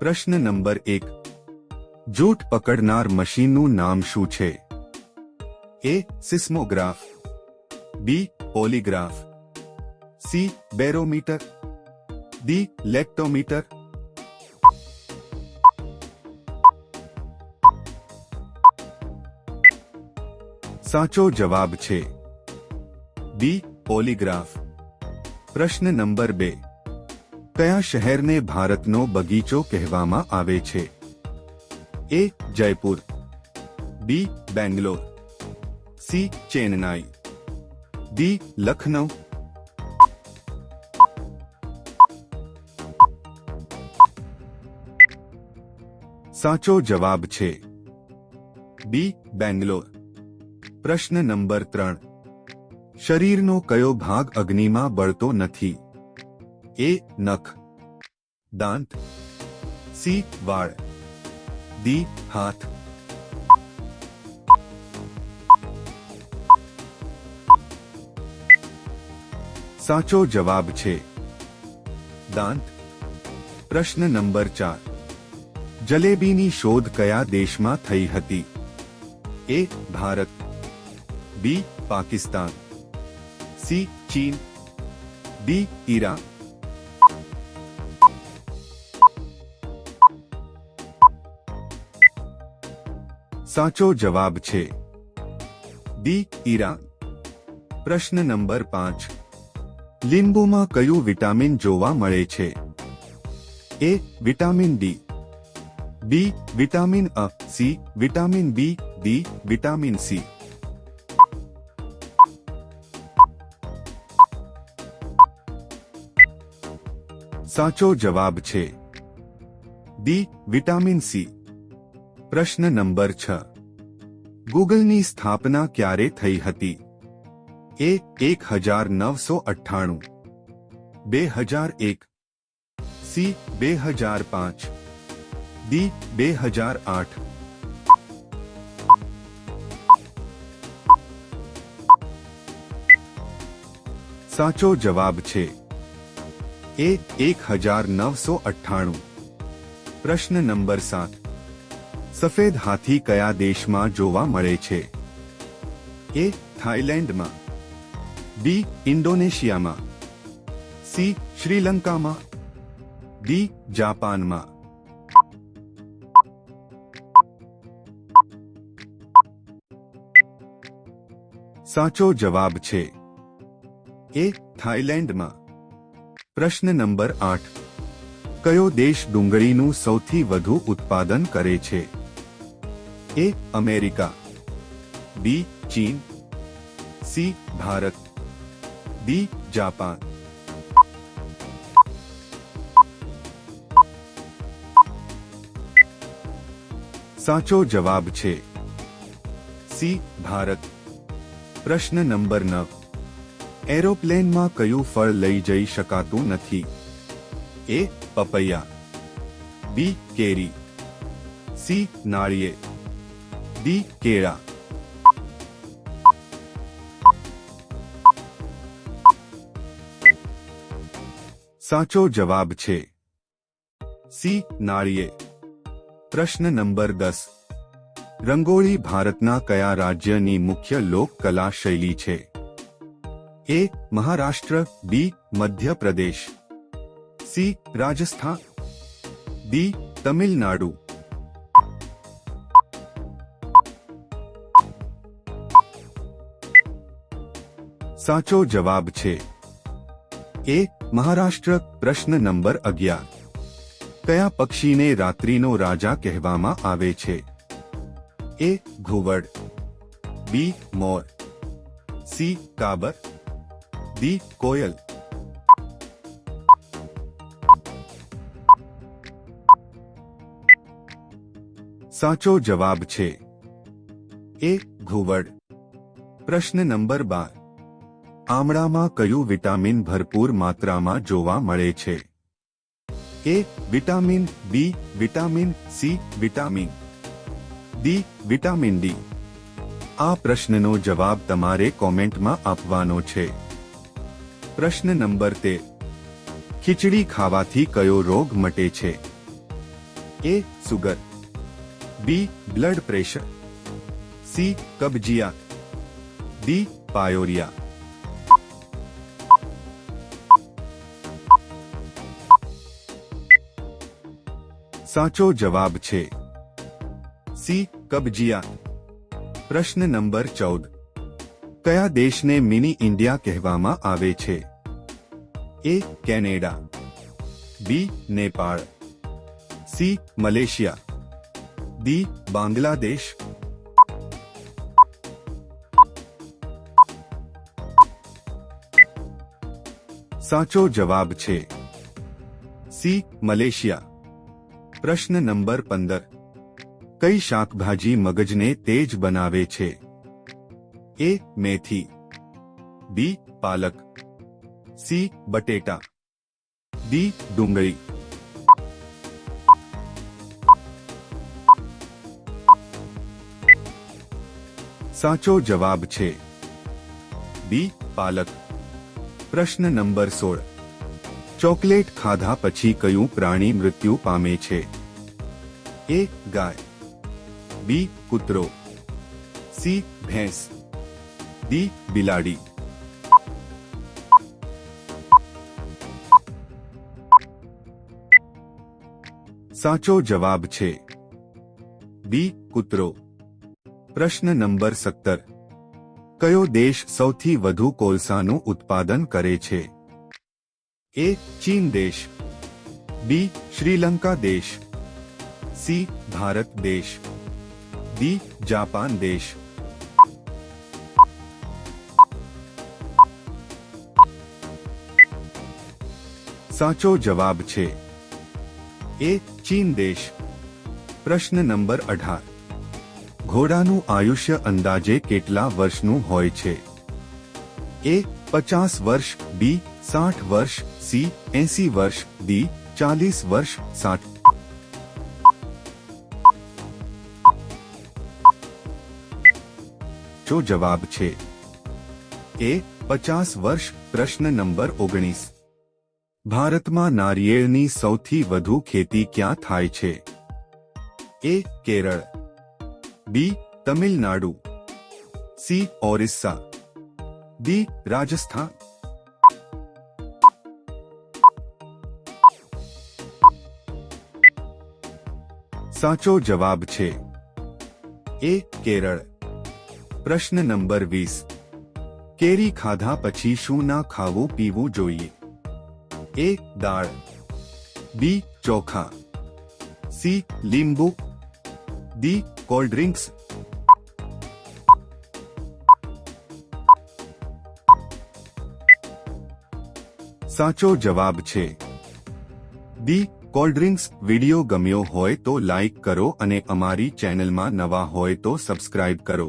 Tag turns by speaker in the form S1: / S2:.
S1: પ્રશ્ન નંબર એક જૂઠ પકડનાર મશીનનું નામ શું છે A seismograph B polygraph C barometer D lactometer સાચો જવાબ છે બી પોલીગ્રાફ પ્રશ્ન નંબર બે કયા શહેરને ભારતનો બગીચો કહેવામાં આવે છે? A, Jaipur. B, Bangalore. C, Chennai. D Lucknow સાચો જવાબ છે. બી, બેંગ્લોર. પ્રશ્ન નંબર ત્રણ. શરીરનો કયો ભાગ અગ્નિમાં બળતો નથી? એ નખ દાંત સી વાળ ડી હાથ સાચો જવાબ છે દાંત પ્રશ્ન નંબર ચાર જલેબીની શોધ કયા દેશમાં થઈ હતી A Bharat B Pakistan C ચીન ડી ઈરાન સાચો જવાબ છે. D Iran. પ્રશ્ન નંબર પાંચ. લીંબુમાં કયું વિટામિન જોવા મળે છે? A, vitamin D. B, vitamin a, C, vitamin B, D, vitamin C. સાચો જવાબ છે. D vitamin C. પ્રશ્ન નંબર છ. ગૂગલની સ્થાપના ક્યારે થઈ હતી? એ એક હજાર નવસો અઠ્ઠાણું બે હજાર એક. સી, બે હજાર પાંચ. ડી, બે હજાર આઠ. સાચો જવાબ છે. એ એક હજાર નવસો અઠ્ઠાણું પ્રશ્ન નંબર સાત. સફેદ હાથી કયા દેશમાં જોવા મળે છે? એ, થાઇલેન્ડમાં. બી, ઇન્ડોનેશિયામાં. સી, શ્રીલંકામાં. ડી, જાપાનમાં. સાચો જવાબ છે. એ, થાઇલેન્ડમાં. પ્રશ્ન નંબર આઠ. કયો દેશ ડુંગળીનું સૌથી વધુ ઉત્પાદન કરે છે? એ અમેરિકા બી ચીન સી ભારત ડી જાપાન સાચો જવાબ છે સી ભારત પ્રશ્ન નંબર નવ એરોપ્લેનમાં કયું ફળ લઈ જઈ શકાતું નથી એ પપૈયા બી કેરી સી નાળિયેર ડી કેળા સાચો જવાબ છે સી નાળિયેર પ્રશ્ન નંબર દસ રંગોળી ભારતના કયા રાજ્યની મુખ્ય લોક કલા શૈલી છે A Maharashtra B Madhya Pradesh C Rajasthan D Tamil Nadu સાચો જવાબ છે. એ, મહારાષ્ટ્ર, પ્રશ્ન નંબર અગિયાર. કયા પક્ષીને રાત્રિનો રાજા કહેવામાં આવે છે? એ, ઘુવડ. બી, મોર. સી, કાબર. ડી, કોયલ. સાચો જવાબ છે. એ, ઘુવડ. પ્રશ્ન નંબર બાર. આમળામાં કયું વિટામિન ભરપૂર માત્રામાં જોવા મળે છે? A, vitamin, B, vitamin, C, vitamin. D vitamin D. આ પ્રશ્નનો જવાબ તમારે કોમેન્ટમાં આપવાનો છે. પ્રશ્ન નંબર તેર ખીચડી ખાવાથી કયો રોગ મટે છે? A, sugar. B, blood pressure. C, કબજિયાત. D, pyorrhoea. સાચો જવાબ છે સી કબજિયાત પ્રશ્ન નંબર ચૌદ કયા દેશને મિની ઇન્ડિયા કહેવામાં આવે છે A Canada B Nepal C Malaysia D Bangladesh સાચો જવાબ છે સી મલેશિયા પ્રશ્ન નંબર પંદર. કઈ શાકભાજી મગજને તેજ બનાવે છે? એ, મેથી. બી, પાલક. સી, બટેટા. ડી, ડુંગળી. સાચો જવાબ છે. બી, પાલક. પ્રશ્ન નંબર સોળ. ચોકલેટ ખાધા પછી કયું પ્રાણી મૃત્યુ પામે છે? એ, ગાય. બી, કૂતરો. સી, ભેંસ. ડી, બિલાડી. સાચો જવાબ છે બી, કૂતરો. પ્રશ્ન નંબર સત્તર. કયો દેશ સૌથી વધુ કોલસાનું ઉત્પાદન કરે છે? એ ચીન દેશ બી શ્રીલંકા દેશ સી ભારત દેશ ડી જાપાન દેશ સાચો જવાબ છે એ ચીન દેશ પ્રશ્ન નંબર અઢાર ઘોડાનું આયુષ્ય અંદાજે કેટલા વર્ષનું હોય છે એ પચાસ વર્ષ બી સાઠ વર્ષ સી એસી વર્ષ ડી ચાલીસ વર્ષ સાઠ જો જવાબ છે એ પચાસ વર્ષ પ્રશ્ન નંબર ઓગણીસ ભારતમાં નારિયેળની સૌથી વધુ ખેતી ક્યાં થાય છે A Kerala B Tamil Nadu C Orissa D Rajasthan સાચો જવાબ છે એ કેરળ પ્રશ્ન નંબર વીસ કેરી ખાધા પછી શું ના ખાવું પીવું જોઈએ એ દાળ બી ચોખા સી લીંબુ ડી કોલ્ડ ડ્રિંક્સ સાચો જવાબ છે ડી કોલ્ડ ડ્રિંક્સ વિડિયો ગમ્યો હોય તો લાઈક કરો અને અમારી ચેનલમાં નવા હોય તો સબસ્ક્રાઇબ કરો.